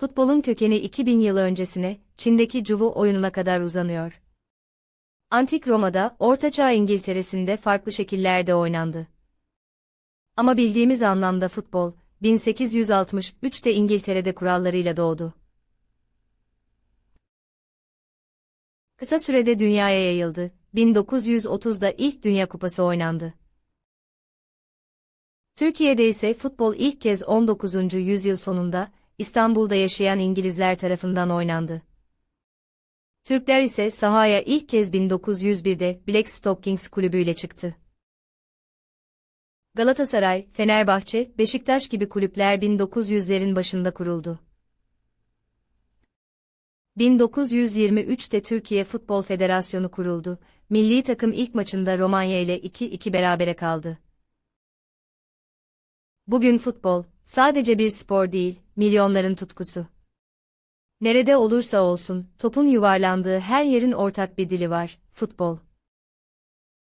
Futbolun kökeni 2000 yıl öncesine, Çin'deki Cuvu oyununa kadar uzanıyor. Antik Roma'da, Ortaçağ İngiltere'sinde farklı şekillerde oynandı. Ama bildiğimiz anlamda futbol, 1863'te İngiltere'de kurallarıyla doğdu. Kısa sürede dünyaya yayıldı. 1930'da ilk Dünya Kupası oynandı. Türkiye'de ise futbol ilk kez 19. yüzyıl sonunda İstanbul'da yaşayan İngilizler tarafından oynandı. Türkler ise sahaya ilk kez 1901'de Black Stockings kulübüyle çıktı. Galatasaray, Fenerbahçe, Beşiktaş gibi kulüpler 1900'lerin başında kuruldu. 1923'te Türkiye Futbol Federasyonu kuruldu. Milli takım ilk maçında Romanya ile 2-2 berabere kaldı. Bugün futbol, sadece bir spor değil, milyonların tutkusu. Nerede olursa olsun, topun yuvarlandığı her yerin ortak bir dili var, futbol.